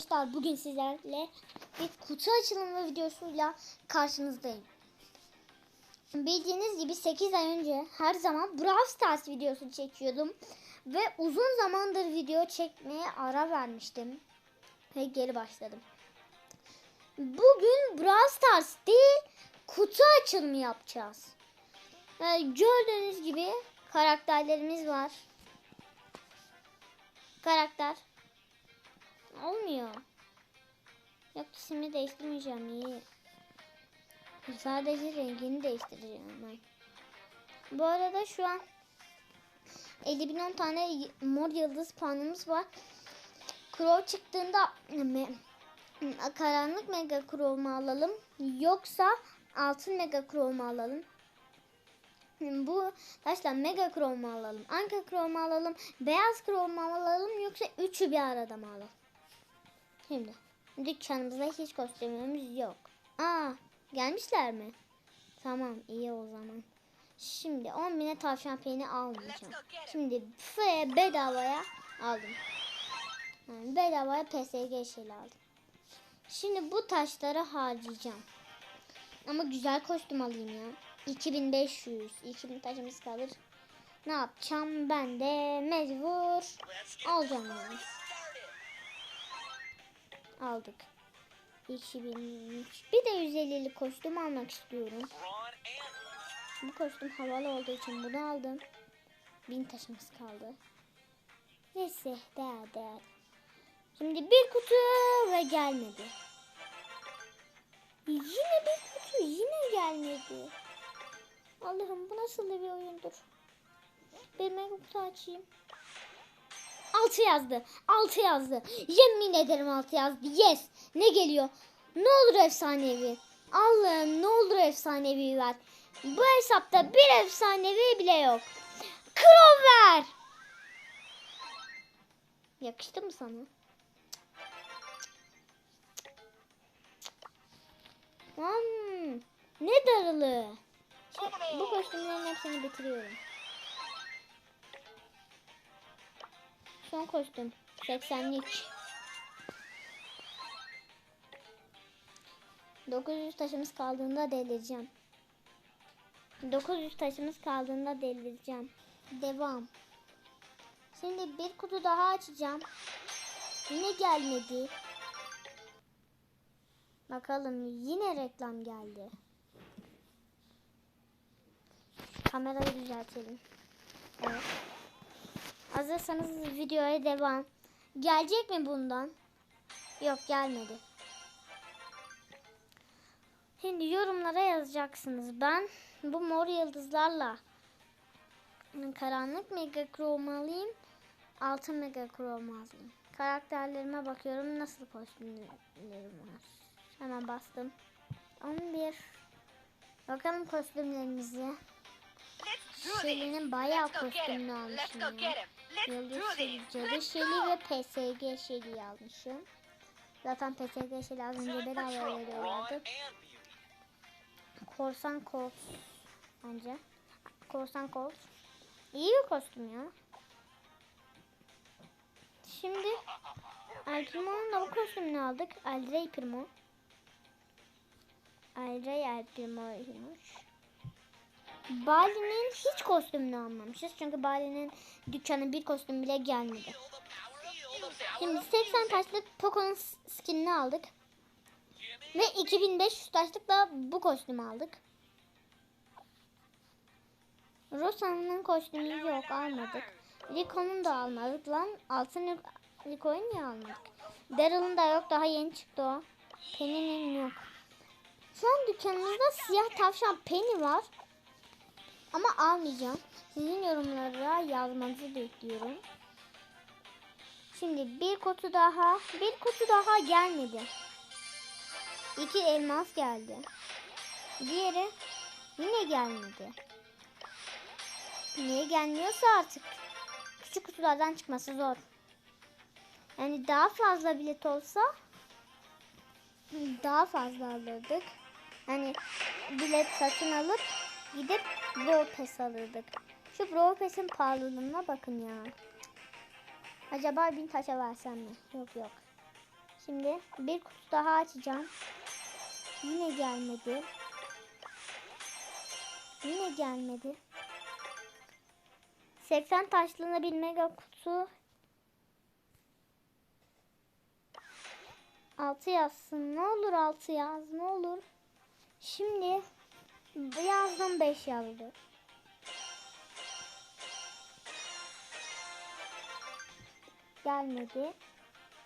Arkadaşlar bugün sizlerle bir kutu açılımı videosuyla karşınızdayım. Bildiğiniz gibi 8 ay önce her zaman Brawl Stars videosu çekiyordum. Ve uzun zamandır video çekmeye ara vermiştim. Ve geri başladım. Bugün Brawl Stars değil kutu açılımı yapacağız. Ve gördüğünüz gibi karakterlerimiz var. Karakter. Olmuyor. Yok ismini değiştirmeyeceğim iyi. Sadece rengini değiştireceğim ben. Bu arada şu an 50.010 tane mor yıldız puanımız var. Crow çıktığında me- karanlık mega crow mu alalım yoksa altın mega crow mu alalım? Bu taşla mega crow mu alalım? Anka crow mu alalım? Beyaz crow mu alalım yoksa üçü bir arada mı alalım? Şimdi dükkanımızda hiç kostümümüz yok. Aa gelmişler mi? Tamam iyi o zaman. Şimdi 10 bine tavşan peyni almayacağım. Şimdi F bedavaya aldım. Yani bedavaya PSG şeyle aldım. Şimdi bu taşları harcayacağım. Ama güzel kostüm alayım ya. 2500. 2000 taşımız kalır. Ne yapacağım? Ben de mecbur alacağım yani. Aldık. 2003. Bir de 150'lik kostüm almak istiyorum. Bu kostüm havalı olduğu için bunu aldım. 1000 taşımız kaldı. Neyse değer değer. Şimdi bir kutu ve gelmedi. Yine bir kutu yine gelmedi. Allah'ım bu nasıl bir oyundur. Mega kutu açayım. 6 yazdı. 6 yazdı. Yemin ederim 6 yazdı. Yes. Ne geliyor? Ne olur efsanevi. Allah'ım ne olur efsanevi ver. Bu hesapta bir efsanevi bile yok. Crow ver. Yakıştı mı sana? Hmm, ne darılı. Şimdi bu kostümlerin hepsini bitiriyorum. Son kostüm. 80'lik. 900 taşımız kaldığında delireceğim. 900 taşımız kaldığında delireceğim. Devam. Şimdi bir kutu daha açacağım. Yine gelmedi. Bakalım yine reklam geldi. Kamerayı düzeltelim. Evet. Hazırsanız videoya devam. Gelecek mi bundan? Yok gelmedi. Şimdi yorumlara yazacaksınız. Ben bu mor yıldızlarla karanlık mega chrome alayım. Altın mega chrome alayım. Karakterlerime bakıyorum nasıl kostümlerim var. Hemen bastım. 11. Bakalım kostümlerimizi. Şeli'nin bayağı kostümünü almışım ya. Yıldız Şeli, Cadı Şeli ve PSG Şeli'yi almışım. Zaten PSG Şeli az önce bedava veriyorlardı. Korsan Colt bence. Korsan Colt. İyi bir kostüm ya. Şimdi El Primo'nun da bu kostümünü aldık. El Rey Primo. El Rey El Primo'ymuş. Bali'nin hiç kostümünü almamışız. Çünkü Bali'nin dükkanı bir kostüm bile gelmedi. Şimdi 80 taşlık Poco'nun skinini aldık. Ve 2500 taşlıkla bu kostümü aldık. Rosa'nın kostümü yok almadık. Rico'nun da almadık lan. Altın Rico'yu niye almadık? Daryl'ın da yok daha yeni çıktı o. Penny'nin yok. An dükkanımızda siyah tavşan Penny var. Ama almayacağım. Sizin yorumlara yazmanızı bekliyorum. Şimdi bir kutu daha. Bir kutu daha gelmedi. İki elmas geldi. Diğeri yine gelmedi. Niye gelmiyorsa artık. Küçük kutulardan çıkması zor. Yani daha fazla bilet olsa daha fazla alırdık. Hani bilet satın alıp gidip Brawl Pass alırdık. Şu Brawl Pass'in pahalılığına bakın ya. Acaba bin taşa versem mi? Yok yok. Şimdi bir kutu daha açacağım. Yine gelmedi. Yine gelmedi. 80 taşlığına bir mega kutu. 6 yazsın. Ne olur 6 yaz. Ne olur. Şimdi yazdım 5 yazdı. Gelmedi.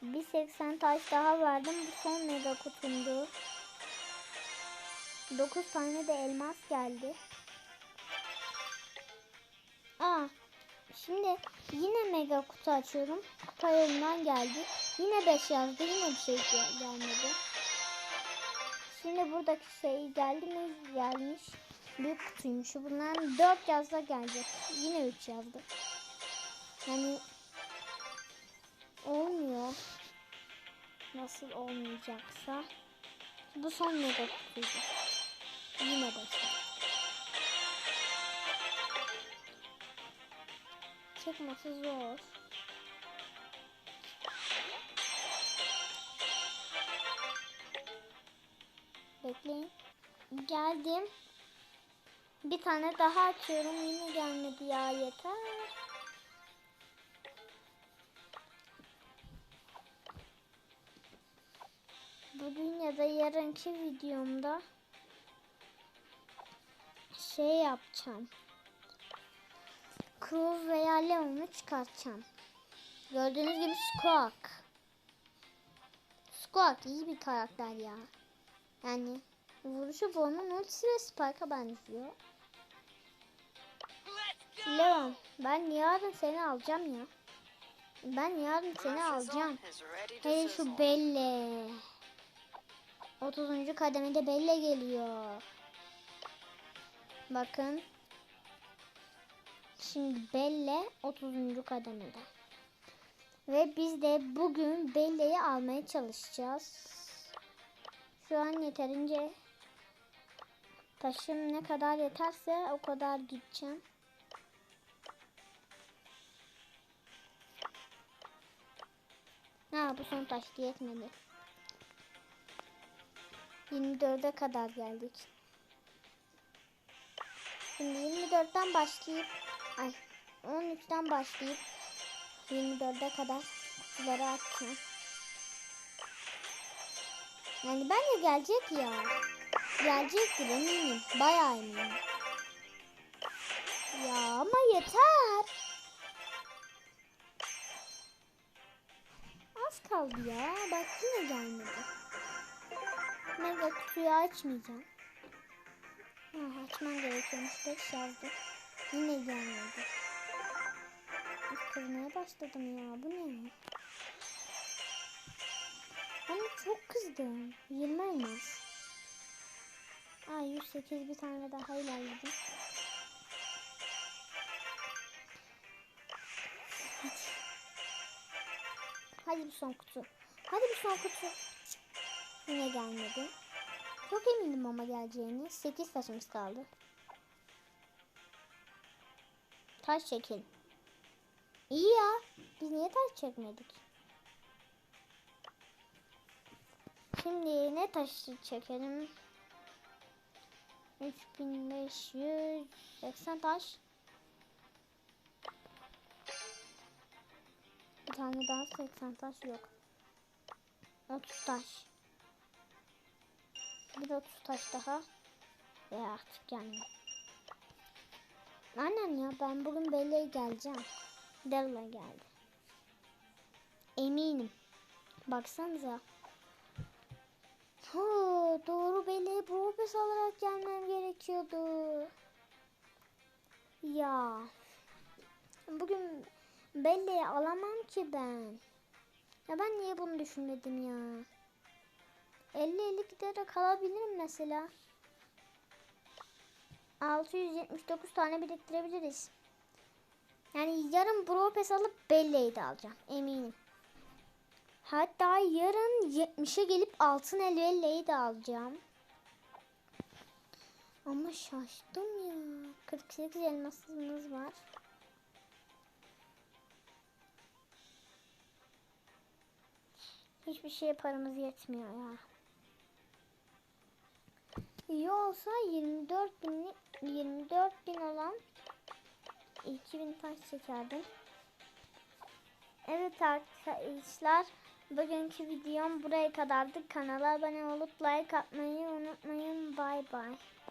Bir 80 taş daha verdim. Bu son mega kutumdu. 9 tane de elmas geldi. Aa, şimdi yine mega kutu açıyorum. Kutu ayarından geldi. Yine 5 yazdı. Yine bir şey gel- gelmedi. Şimdi buradaki şey geldi mi? Gelmiş. Büyük kutuymuş. Bunların 4 yazda gelecek. Yine 3 yazdı. Yani olmuyor. Nasıl olmayacaksa. Bu son mega kutuydu. Yine 5 Çıkması zor. Bekleyin. Geldim. Bir tane daha açıyorum. Yine gelmedi ya yeter. Bugün ya da yarınki videomda şey yapacağım. Crow veya Leon'u çıkartacağım. Gördüğünüz gibi Squawk. Squawk iyi bir karakter ya. Yani vuruşu formun ultisi ve Spike'a benziyor. Leon ben yarın seni alacağım ya. Ben yarın seni alacağım. Hele şu Belle. 30. kademede Belle geliyor. Bakın. Şimdi Belle 30. kademede. Ve biz de bugün Belle'yi almaya çalışacağız. Şu an yeterince taşım ne kadar yeterse o kadar gideceğim. Ha bu son taş yetmedi. 24'e kadar geldik. Şimdi 24'ten başlayıp ay 13'ten başlayıp 24'e kadar kutuları açacağım. Yani bence gelecek ya. Gelecektir eminim. Bayağı eminim. Ya ama yeter. Az kaldı ya. Bak yine gelmedi. Mega kutuyu açmayacağım. Ha, açmam gerekiyormuş. 5 yazdı. Yine gelmedi. Kızmaya başladım ya. Bu ne? Ama çok kızdım. 20 elmas. Aa 108 bir tane daha ilerledim. Hadi. Bir son kutu. Hadi bir son kutu. Yine gelmedi. Çok eminim ama geleceğini. 8 taşımız kaldı. Taş çekin. İyi ya. Biz niye taş çekmedik? Şimdi ne taşı çekelim? 3580 taş. Bir tane daha 80 taş yok. 30 taş. Bir de 30 taş daha. Ve artık gelmiyor. Aynen ya ben bugün Belle'ye geleceğim. Della geldi. Eminim. Baksanıza. Ha, doğru Belle'ye Brobes alarak gelmem gerekiyordu. Ya. Bugün Belle'yi alamam ki ben. Ya ben niye bunu düşünmedim ya? 50-50 giderek alabilirim mesela. 679 tane biriktirebiliriz. Yani yarın Bropes alıp Belle'yi de alacağım. Eminim. Hatta yarın 70'e gelip altın elvelleyi de alacağım. Ama şaştım ya. 48 elmasımız var. Hiçbir şeye paramız yetmiyor ya. İyi olsa 24 binlik 24 bin olan 2000 taş çekerdim. Evet arkadaşlar bugünkü videom buraya kadardı. Kanala abone olup like atmayı unutmayın. Bay bay.